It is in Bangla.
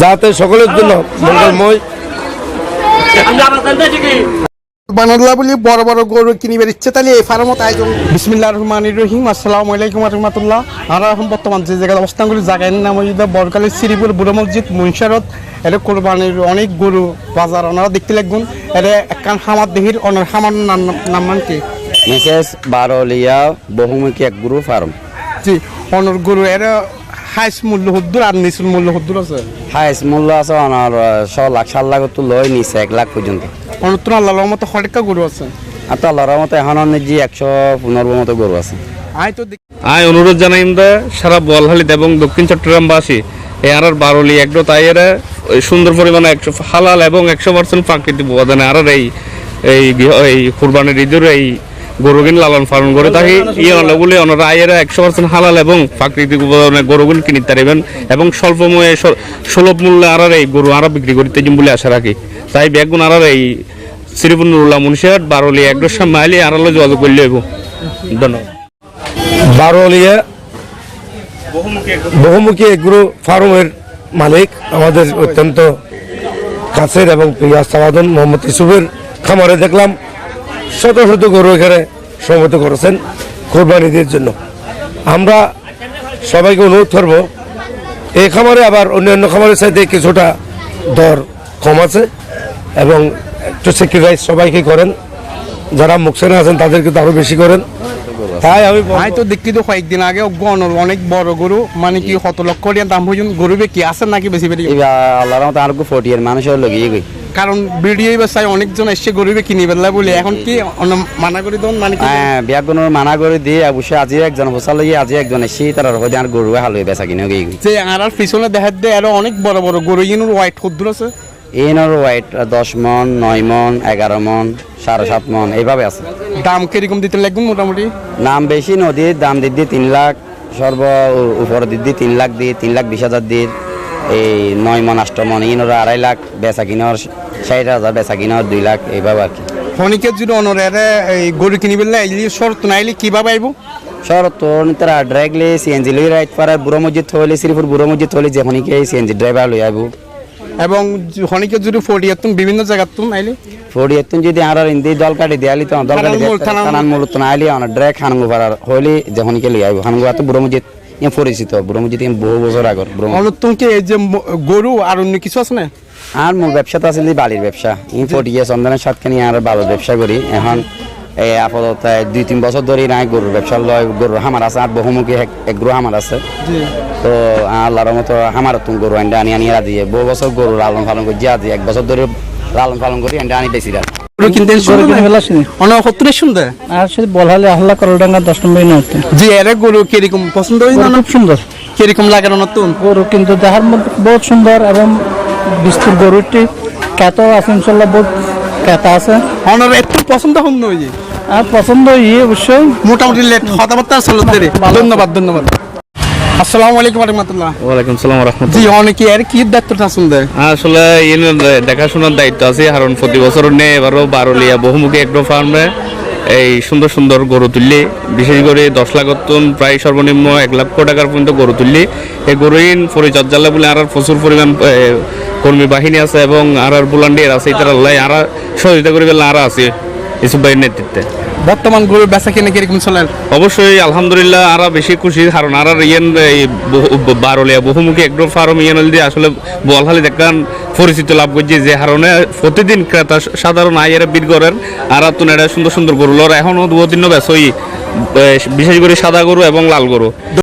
যাতে সকলের জন্য মঙ্গলময়। বানাদুল্লাহ বলি বড় বড় গরু কিনিবার ইচ্ছে তাহলে এই ফার্মত আয়োজন। বিসমিল্লাহ রহমান রহিম আসসালামু আলাইকুম রহমতুল্লাহ। আমরা এখন বর্তমান যে জায়গায় অবস্থান করি জায়গার নাম হচ্ছে বরকালের শ্রীপুর বুড়ো মসজিদ মুন্সারত এটা কোরবানির অনেক গরু বাজার ওনারা দেখতে লাগবেন। এটা একখান হামার দেহির অনার হামার নাম নাম মান কি? মিসেস বারলিয়া বহুমুখী এক গ্রুপ ফার্ম। জি অনর গরু এটা হাইস মূল্য হদ্দুর আর নিচুর মূল্য হদ্দুর আছে। হাইস মূল্য আছে অনার ছ লাখ সাত লাখ তো লই নিছে এক লাখ পর্যন্ত। অনত্র আল্লাহ মতো হরেকা গরু আছে? আর তো আল্লাহর মতো এখন জি একশো পনেরো মতো গরু আছে। আয় তো আয় অনুরোধ জানাই আমরা সারা বোয়ালহালিতে এবং দক্ষিণ চট্টগ্রামবাসী এই আর বারলি একদো তাই এরা ওই সুন্দর পরিমাণে একশো হালাল এবং একশো পার্সেন্ট প্রাকৃতিক উপাদানে আর এই এই এই কুরবানির ঈদের এই গরুগিন লালন পালন করে থাকি। ইয়ে বলে ওনারা আয়েরা একশো পার্সেন্ট হালাল এবং প্রাকৃতিক উপাদানে গরুগুন কিনে তারিবেন এবং স্বল্প মূল্যে সুলভ মূল্যে আর এই গরু আরও বিক্রি করতে বলে আশা রাখি। তাই ব্যাগুন আর এই শ্রীপুরুল্লাহ মুন্সিহাট বারলি একদো মাইলি আড়ালে যোগাযোগ করলে হইব। ধন্যবাদ। বারোলিয়া বহুমুখী এগ্রো ফার্মের মালিক, আমাদের অত্যন্ত কাছের এবং প্রিয় আস্থাবাদন মোহাম্মদ ইসুফের খামারে দেখলাম। শত শত গরু এখানে সমবেত করেছেন কোরবানিদের জন্য। আমরা সবাইকে অনুরোধ করব এই খামারে আবার অন্যান্য খামারের সাথে কিছুটা দর কম আছে এবং একটু স্যাক্রিফাইস সবাইকে করেন। যারা মুখসেনে আছেন তাদেরকে তো আরও বেশি করেন। তাই আমি আয় তো দেখি তো কয়েকদিন আগে গণর অনেক বড় গরু মানে কি কত লক্ষ টাকা দাম পর্যন্ত গরু কি আছে নাকি বেশি বেশি এবার আল্লাহর মতো আর ফোর্টি ইয়ার মানুষের লগিয়ে গই কারণ ভিডিও চাই অনেকজন এসে গরু কিনি বেলা বলে। এখন কি মানা করে দেন মানে হ্যাঁ বিয়াগুনের মানা করে দিয়ে অবশ্যই আজি একজন হোসাল লইয়ে আজি একজন এসে তারা হয়তো আর গরু হালুয়ে বেচা কিনে গই। যে আর আর পিছনে দেখা দেয় আরও অনেক বড় বড় গরু ইনুর হোয়াইট খদ্দুর আছে। এনর ওয়াইট দশ মন নয় মন এগারো মন সাড়ে সাত মন এইভাবে আছে। দাম কীরকম দিতে লাগবে মোটামুটি? নাম বেশি নদীর দাম দিদি তিন লাখ সর্ব উপর দিদি তিন লাখ দিয়ে তিন লাখ বিশ হাজার দিয়ে। এই নয় মন আষ্ট মন ইনর আড়াই লাখ বেচা কিনর ষাট হাজার বেচা কিনর দুই লাখ এইভাবে আর কি। খনিকের যদি অনরে এই গরু কিনি বেলা এলি শর্ত নাইলে কীভাবে আইব? শরত তারা ড্রাইগলি সিএনজি লই রাইট পারে বুড়ো মসজিদ থইলে শ্রীপুর বুড়ো মসজিদ থইলে যে কি সিএনজি ড্রাইভার লই আইব। এবং খনিকের যদি ফোর্টি তুম বিভিন্ন জায়গার তুম আইলে ফোড়ি এতুন যদি আর ইন্দি দল কাটি দিয়ালি তো দল কাটি থানার মূল- থানার থানার তো আইলি অন ড্রাইগ খানগু পারার হইলি যখনকে লই আইব। খানগু তো বুড়ো মসজিদ। ইয়ে পরিচিত ইয়ে বহু বছর আগর। তুমি এই যে গরু আর অন্য কিছু আছে না? আর মূল ব্যবসা তো আছে বালির ব্যবসা। ইন ফোর্টি ইয়ার চন্দনের সাতখানি আর বালুর ব্যবসা করি এখন এই আপাতত দুই তিন বছর ধরে নাই গরুর ব্যবসা লয়। গরুর হামার আছে আর বহুমুখী এক- এক গরু হামার আছে। তো আল্লাহর মতো হামার তুমি গরু আনি আনি আনি বহু বছর গরু লালন পালন করছি আজি এক বছর ধরে লালন পালন করি আনি আনি বেশি রাজি কীরকম হয় কীরকম লাগানো নতুন? গরু কিন্তু দেখার মধ্যে বহুত সুন্দর এবং বিস্তুর গরুটি আছে ইনশাল্লাহ বহুত ক্যাতা আছে। অনর একটু পছন্দ হন নই আর পছন্দ ইয়ে অবশ্যই। মোটামুটি লেট কথাবার্তা ধন্যবাদ ধন্যবাদ। আসসালামু আলাইকুম রহমতুল্লাহ। ওয়ালাইকুম সালাম রহমতুল্লাহ। জি অনেকে এর কি দায়িত্বটা শুনতে আসলে এর দেখাশোনার দায়িত্ব আছে কারণ প্রতি বছর নিয়ে এবারও বারোলিয়া বহুমুখী এগ্রো ফার্মে এই সুন্দর সুন্দর গরু তুললি। বিশেষ করে দশ লাখ টন প্রায় সর্বনিম্ন এক লক্ষ টাকার পর্যন্ত গরু তুললি। এই গরুহীন পরিচর্যালয় বলে আর প্রচুর পরিমাণ কর্মী বাহিনী আছে এবং আর আর বুলান্ডিয়ার আছে আল্লাহ আর সহযোগিতা করে আর আছে। ইসুফ ভাইয়ের নেতৃত্বে। বর্তমান গরু বেচা কিনে কীরকম চলে? অবশ্যই আলহামদুলিল্লাহ আরা বেশি খুশি কারণ আর ইয়েন এই বারোলিয়া বহুমুখী এগ্রো ফার্ম ইয়েন দিয়ে আসলে বলহালি দেখান পরিচিত লাভ করছে যে হারণে প্রতিদিন ক্রেতা সাধারণ আয়ের বীর করেন। আর তুন এটা সুন্দর সুন্দর গরু লর এখনও দু তিন বেশ ওই বিশেষ করে সাদা গরু এবং লাল গরু।